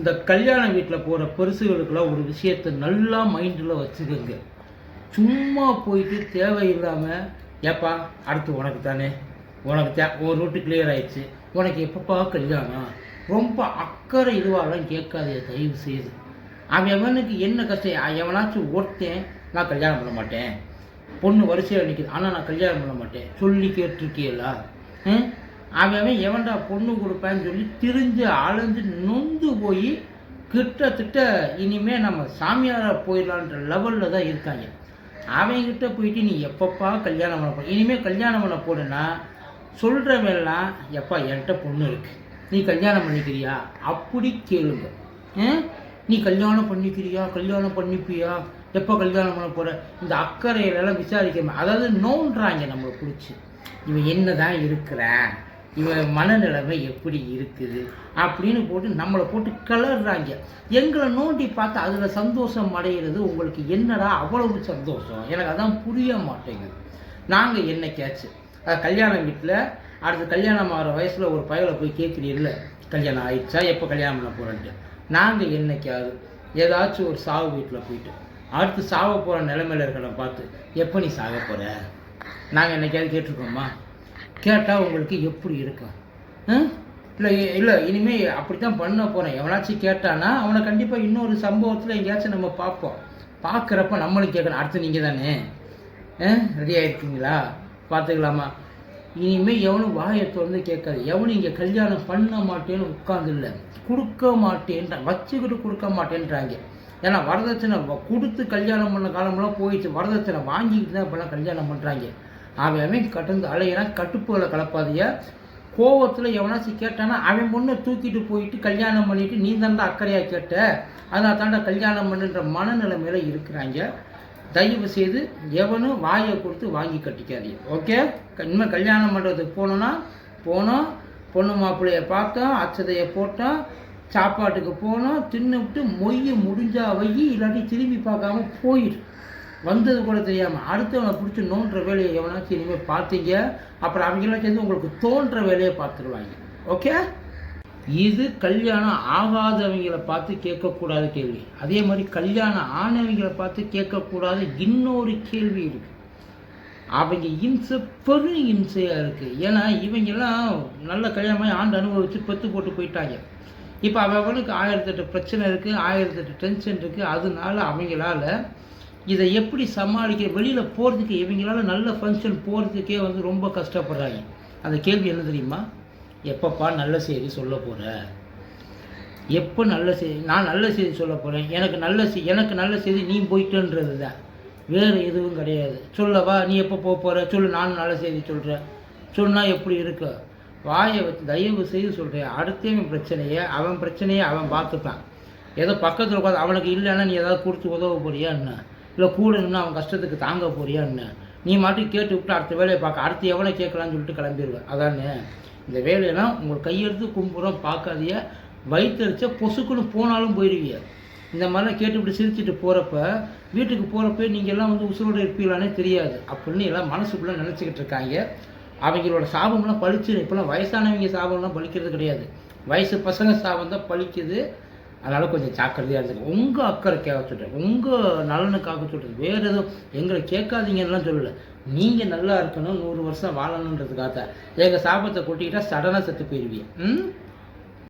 இந்த கல்யாண வீட்டில் போகிற பெருசுகளுக்கெல்லாம் ஒரு விஷயத்தை நல்லா மைண்டில் வச்சுக்கோங்க. சும்மா போயிட்டு தேவையில்லாமல் ஏப்பா அடுத்து உனக்கு தானே. உனக்கு தே ஒரு ரூட்டு கிளியர் ஆயிடுச்சு. உனக்கு எப்பப்பா கல்யாணம்? ரொம்ப அக்கறை இதுவாகலாம் கேட்காதே தயவு செய்து அவன் எவனுக்கு என்ன கஷ்டம்? எவனாச்சும் ஒருத்தன் நான் கல்யாணம் பண்ண மாட்டேன். பொண்ணு வரிசையாக நிற்கிது ஆனால் நான் கல்யாணம் பண்ண மாட்டேன். சொல்லி கேட்டிருக்கியலா ம்? அவன் அவன் எவன்டா பொண்ணு கொடுப்பான்னு சொல்லி திரிஞ்சு அலைஞ்சு நொந்து போய் கிட்டத்தட்ட இனிமே நம்ம சாமியாராக போயிடலான்ற லெவலில் தான் இருக்காங்க. அவன்கிட்ட போயிட்டு நீ எப்பப்பா கல்யாணம் பண்ண போ இனிமேல் கல்யாணம் பண்ண போடுன்னா சொல்கிறவெல்லாம் எப்பா என்கிட்ட பொண்ணு இருக்குது நீ கல்யாணம் பண்ணிக்கிறியா? அப்படி கேளுங்க. நீ கல்யாணம் பண்ணிக்கிறியா? கல்யாணம் பண்ணிப்பியா? எப்போ கல்யாணம் பண்ண போகிற இந்த அக்கறையிலலாம் விசாரிக்க அதாவது நோன்றாங்க நம்மளை பிடிச்சி. இவன் என்னதான் இருக்கிறேன்? இவன் மனநிலைமை எப்படி இருக்குது அப்படின்னு போட்டு நம்மளை போட்டு கிளறாங்க எங்களை நோண்டி பார்த்து அதில் சந்தோஷம் அடைகிறது உங்களுக்கு என்னடா அவ்வளவு சந்தோஷம்? எனக்கு அதான் புரிய மாட்டேங்குது. நாங்கள் என்னைக்காச்சு? அஹ் கல்யாண வீட்டில் அடுத்து கல்யாணம் ஆகிற வயசில் ஒரு பயலை போய் கேட்குறீர்ல கல்யாணம் ஆயிடுச்சா? எப்போ கல்யாணம் பண்ண போகிறேன்ட்டு நாங்கள் என்னைக்காவது ஏதாச்சும் ஒரு சாவு வீட்டில் போயிட்டு அடுத்து சாவ போகிற நிலைமையில இருக்கிறத பார்த்து எப்போ நீ சாக போகிற நாங்கள் என்னைக்காவது கேட்டிருக்கோமா? கேட்டால் உங்களுக்கு எப்படி இருக்கும் இல்லை இல்லை இனிமேல் அப்படி தான் பண்ண போகிறேன் எவனாச்சும் கேட்டானா அவனை கண்டிப்பாக இன்னொரு சம்பவத்தில் எங்கேயாச்சும் நம்ம பார்ப்போம். பார்க்குறப்ப நம்மளும் கேட்கணும். அடுத்து நீங்கள் தானே? ரெடி ஆகிருக்கீங்களா பார்த்துக்கலாமா? இனிமேல் எவனும் வாயை திறந்து கேட்காது. எவனும் இங்கே கல்யாணம் பண்ண மாட்டேன்னு உட்காந்து இல்லை. கொடுக்க மாட்டேன்ற வச்சுக்கிட்டு கொடுக்க மாட்டேன்றாங்க. ஏன்னா வரதட்சணை வ- கொடுத்து கல்யாணம் பண்ண காலமெல்லாம் போயிடுச்சு. வரதட்சணை வாங்கிக்கிட்டு தான் இப்போலாம் கல்யாணம் பண்ணுறாங்க அவன் அவன் கட்டுந்து அலையிறான் கட்டுப்புகளை கலப்பாதைய கோவத்தில் எவனாச்சும் கேட்டானா அவன் பொண்ணை தூக்கிட்டு போயிட்டு கல்யாணம் பண்ணிட்டு நீ தாண்டா அக்கறையாக கேட்ட. அதனால் தாண்டா கல்யாணம் பண்ணுன்ற மனநிலைமையில் இருக்கிறாங்க. தயவு செய்து எவனும் வாயை கொடுத்து வாங்கி கட்டிக்காதீங்க. ஓகே? இனிமேல் கல்யாணம் பண்ணுறதுக்கு போனோன்னா போனோம். பொண்ணு மாப்பிள்ளையை பார்த்தோம் அச்சதையை போட்டோம். சாப்பாட்டுக்கு போனோம். தின்னுவிட்டு மொய்ய முடிஞ்சா வை இல்லாட்டி திரும்பி பார்க்காம போயிடு வந்தது கூட தெரியாமல் அடுத்தவனை பிடிச்சி நோன்ற வேலையை எவனாச்சும் இனிமேல் பார்த்தீங்க அப்புறம் அவங்களாம் சேர்ந்து உங்களுக்கு தோன்ற வேலையை பார்த்துருவாங்க. ஓகே இது கல்யாணம் ஆகாதவங்களை பார்த்து கேட்கக்கூடாத கேள்வி. அதே மாதிரி கல்யாணம் ஆனவங்களை பார்த்து கேட்கக்கூடாத இன்னொரு கேள்வி இருக்கு. அவங்க இம்சை பெரும் இம்சையாக இருக்குது ஏன்னா இவங்கெல்லாம் நல்ல கல்யாணமாக ஆண்டு அனுபவித்து பெத்து போட்டு போயிட்டாங்க. இப்போ அவனுக்கு ஆயிரத்தெட்டு பிரச்சனை இருக்குது ஆயிரத்தெட்டு டென்ஷன் இருக்குது அதனால அவங்களால இதை எப்படி சமாளிக்க வெளியில் போகிறதுக்கு இவங்களால நல்ல ஃபங்க்ஷன் போகிறதுக்கே வந்து ரொம்ப கஷ்டப்படுறாங்க. அந்த கேள்வி என்ன தெரியுமா? எப்பப்பா நல்ல செய்தி சொல்ல போகிற எப்போ நல்ல செய்தி நான் நல்ல செய்தி சொல்ல போகிறேன் எனக்கு நல்ல செய் எனக்கு நல்ல செய்தி நீ போயிட்டுன்றது தான். வேறு எதுவும் கிடையாது. சொல்லவா நீ எப்போ போக போகிற சொல்லு நானும் நல்ல செய்தி சொல்கிறேன் சொன்னால் எப்படி இருக்கு? வாயை வச்சு தயவு செய்து சொல்கிறேன் அடுத்தவன் பிரச்சனையை அவன் பிரச்சனையை அவன் பார்த்துப்பான். ஏதோ பக்கத்தில் உட்காந்து அவனுக்கு இல்லைன்னா நீ ஏதாவது கொடுத்து உதவ போறியா என்ன? இல்லை கூட நின்று அவன் கஷ்டத்துக்கு தாங்க போறியா என்ன? நீ மட்டும் கேட்டு விட்டு அடுத்த வேலையை பார்க்க அடுத்து எவ்வளோ கேட்கலான்னு சொல்லிட்டு கிளம்பிடுவேன் அதானே? இந்த வேலையெல்லாம் உங்கள் கையெடுத்து கும்புறம் பார்க்காதிய வயிற்றுச்ச பொசுக்குன்னு போனாலும் போயிடுவீங்க. இந்த மாதிரிலாம் கேட்டுவிட்டு சிரிச்சிட்டு போகிறப்ப வீட்டுக்கு போகிறப்ப நீங்கள் எல்லாம் வந்து உசுரோடு இருப்பீங்களானே தெரியாது. அப்படின்னு எல்லாம் மனசுக்குள்ளே நினச்சிக்கிட்டு இருக்காங்க. அவங்களோட சாபம்லாம் பழிச்சு இப்போலாம் வயசானவங்க சாபம்லாம் பலிக்கிறது கிடையாது. வயசு பசங்க சாபம் தான் பலிக்குது அதனால் கொஞ்சம் ஜாக்கிரதையாக இருந்துங்க உங்கள் அக்கறைக்காக சொல்கிறேன் உங்கள் நலனுக்காக சொல்கிறது வேறு எதுவும் எங்களை கேட்காதீங்கன்னுலாம் சொல்லலை. நீங்கள் நல்லா இருக்கணும் நூறு வருஷம் வாழணுன்றதுக்காக தான் எங்கள் சாபத்தை கொட்டிக்கிட்டால் சடனாக செத்து போயிடுவீங்க ம்?